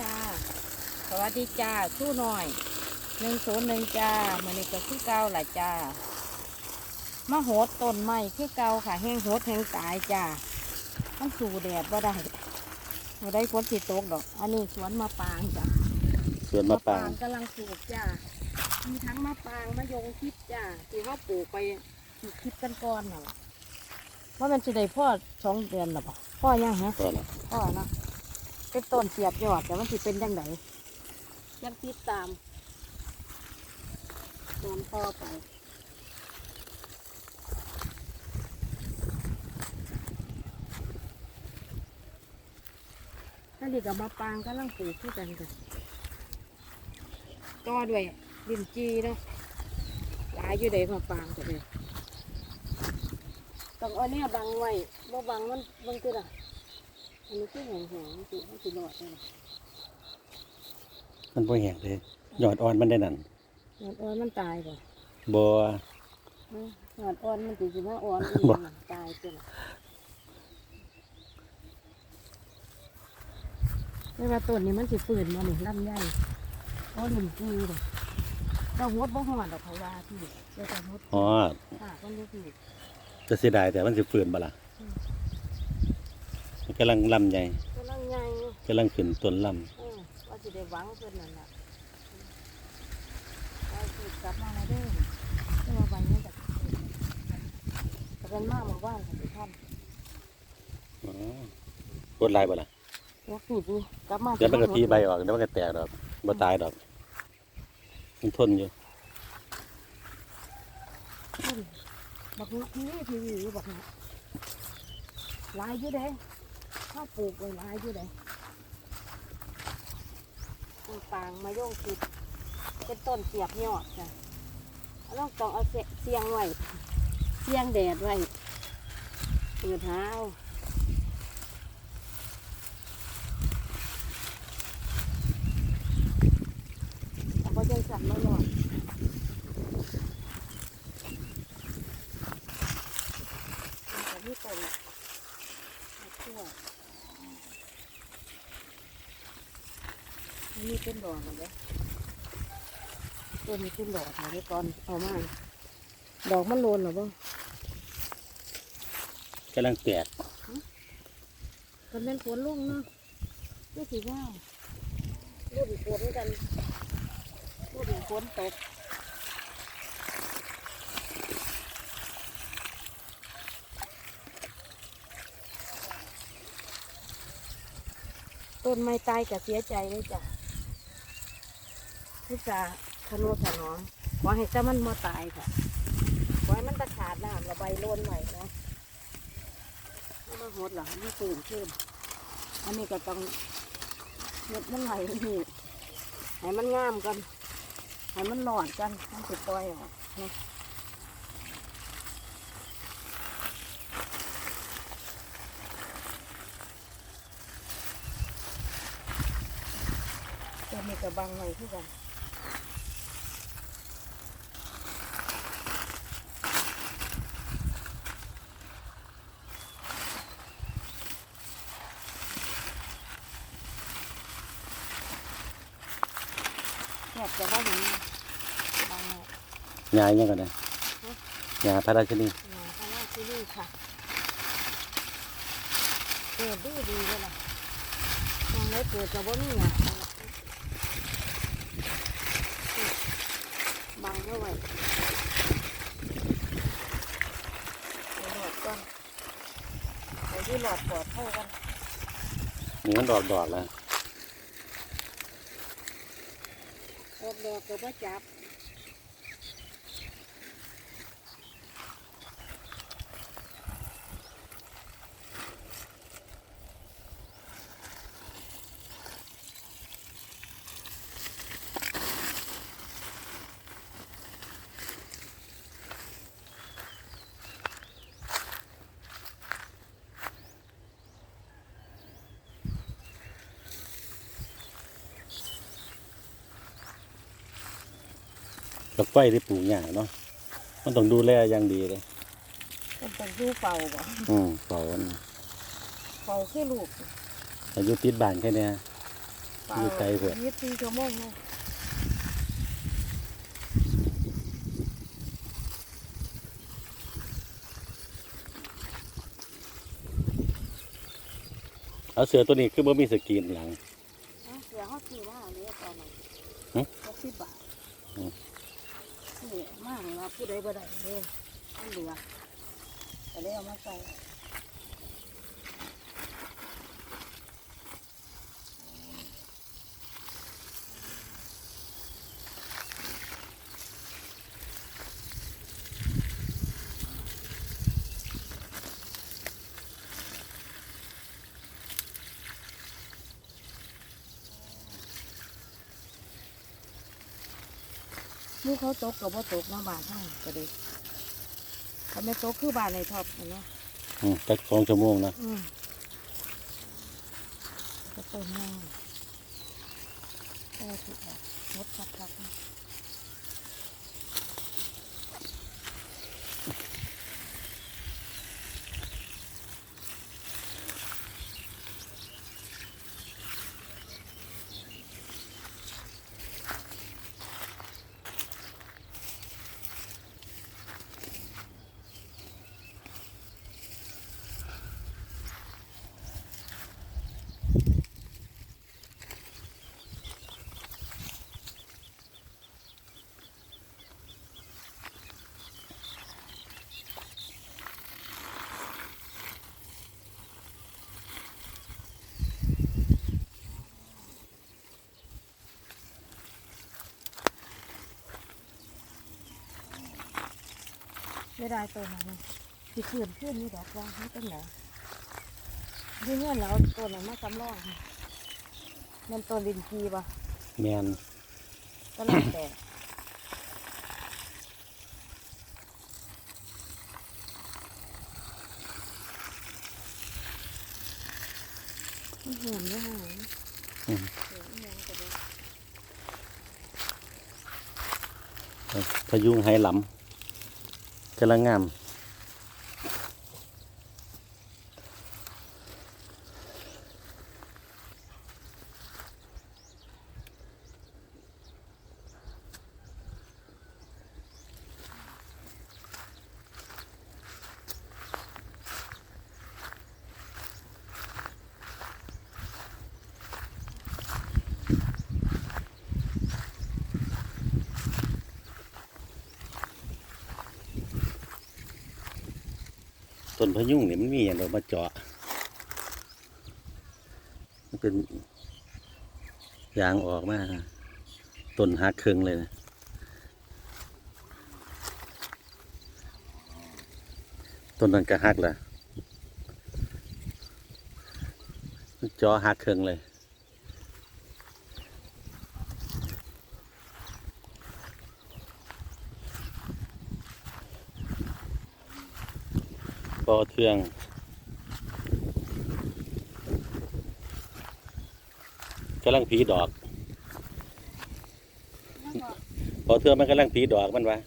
จ้า สวัสดีจ้าชู้หน่อยหนึ่งศูนย์หนึ่งจ้ามันนี่ก็คือเก่าหละจ้ามาโหดต้นไม้คือเก่าค่ะแห้งโหดแห้งตายจ้ามันสู่แดดบ่ได้บ่ได้ฝนสิตกดอก อันนี้สวนมะปรางจ้าสวนมะปรางกำลังปลูกจ้ามีทั้งมะปรางมะยงชิดจ้าที่เขาปลูกไปคิดกันก่อนน่ะว่ามันจะได้พ่อสองเดือนหรอปะพ่อยังฮะก็ละพ่อเนาะ เป็นต้นเสียบยอดแต่มันสิเป็นยังไงยังติดตามตามพ่อไปถ้าดีกับมาปางก็ลังปลูกที่กันกันก็ด้วยดินจีเนาะหลายอยู่เด็มาปางกันเลยต้องเอาเนี่ยบังไว้บ่บังมันบังคืออะ อันนี้คือแห้งๆมันสิมันสิรอดได้ล่ะมันบ่แห้งเลยยอดอ่อนมันได้นั่นหอดอ่อนมันตายบ่บ่ฮะหอดอ่อนมันสิสิมาอ่อนอีกบ่น่ะตายจังไม่ว่าต้นนี้มันสิฝืนมาหนึ่งลำไยเพราะหนึ่งจีเลยเราหดบ่หอดดอกเพราะว่าที่เดี๋ยวจะหดอ๋อค่ะมันจะผิดจะเสียดายแต่มันสิฟื้นบ่ล่ะอืมมัน กำลังลำใหญ่กำลังใหญ่กำลังขึ้นต้นลเออว่าสิได้หวังเพิ่นนั่นน่ะไปสิกลับมาแล้วเด้อจะมาวันนี้จะจะเป็นมากหมู่บ้านค่ะทุกท่านำอ๋อกดลายบ่ล่ะแล้วผิดดิกลับมาเดี๋ยวมันก็พีใบออกเดี๋ยวมันก็แตกดอกบ่ตายดอกมันทนอยู่บักนี่ทีวีบักนี่หลายอยู่เด้ ข้าวปลูกไว้หลายอยู่เด้ต้นปางมะย่งคิดเป็นต้นเสียบยอดจ้ะเราต้องเอาเสียงไว้เสียงแดดไว้เปิดเท้าเอาไปจังสันมาหน่อยมันจะที่ต้นมะทั่วอั นนี้เป็นดอกเหรอเด้ต้นนี้เป็นดอกเหรอเด้ตอนเอามาดอกมันโลนเหรอบ่กำลังแตกมันเป็นฝนลงเนาะนี่สิว่ารูดฝนกันรูดฝนตกต้นไม้ตายก็เสียใจเลยจ้ะ พุทธาขนุถนอมขอให้แต่มันมาตายค่ะขอให้มันตะขาดน้ำระบายลนหน่อยนะไม่มาหดหรอกไม่ตื่นขึ้นอันนี้ก็ต้องเม็ดมันไหลนี่ให้มันงามกันให้มันหลอดกันมันติดปล่อยออกนะตัวนี้ก็บังไว้ที่กัน แยกจะว่าอย่างนี้บังไว้ยายยังกันนะยาพระราชนีหน่อยข้างหน้าที่นี่ค่ะเปิดดีดีเลยล่ะมองได้เปิดกับว่านี่อะบังเข้าไว้เอาหลอดก่อนเอาที่หลอดปลอดเท่ากันนี่มันดอกดอกแล้ว หลอ ดอกกับว่าจับ กไฟที่ปลูกหญ้าเนาะมันต้องดูแลอย่างดีเลยเป็นต้องดูเป่าบ่อืมเฝ้ามันเป่าคือลูกอายุติดบ้านแค่เนี้ยอยู่ไกลเถอะยี่สิบสี่ชั่วโมงเลยเอาเสือตัวนี้คือบ่มีสกรีนหลังเอาเสียเขาซื้อว่าอันนี้ตอนนั้นหึหกสิบบาทอืมนี่ มากเลยว่าผู้ใดบ่ได้เลยมันเหลือก็เลยเอามาใส่ มูเขาตกกับว่าตกมาบานให้ก็ดีถ้าไม่ตกคือบานในท็อปนะเนาะอืมจักสองชั่วโมงนะอืมก็ต้นง่ายก็ถูกออกรถชักชัก ๆนะไม่ได้ตัวนั้นนะที่ขืนขึ้นนี่ดอกว่าให้ต้นไหนที่เนี่ยเราเอาตัวนั้นมาจำลองค่ะมันตัวลินจีป่ะแมนก็แล้วแต่มันหอมด้วยหอมอืมเดี๋ยวอีหยังก็ได้พยุงไหหลำ กำลังงาม ต้นพยุงนี่มันมีอย่างเรามาเจาะ มันเป็นยางออกมาต้นหักเครึ่งเลยนะต้นนั้นก็หักละเจาะหักเครึ่งเลย อเทือง กำลังผีดอกแล้วก็ปอเทืองมันกำลังผีดอกมันวะ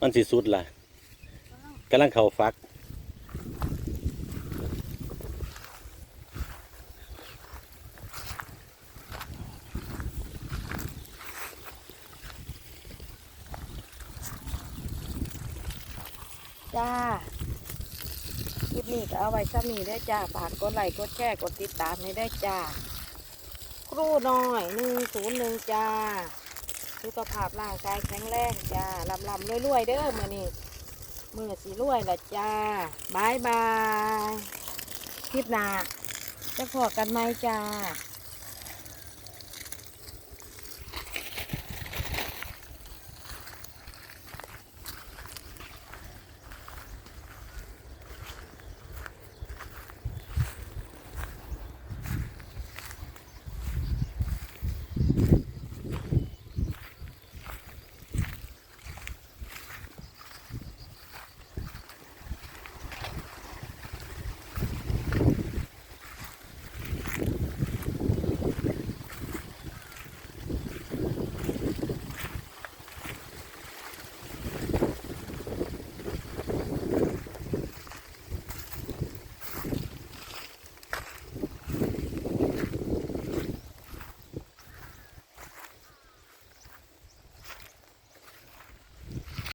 มันสิสุดล่ะกำลังเข่าฟักจ้า ปนี้ก็เอาไว้ซ้ำนี้ได้จ้าฝากกดไลค์กดแชร์กดติดตามให้ได้จ้า ครูน้อยหนึ่งศูนย์หนึ่งจ้าสุขภาพร่างกายแข็งแรงจ้าลำลำรวยๆเด้อมือนี้มือสีรวยละจ้าบายบายคลิปหน้าจะพอกันไหมจ้า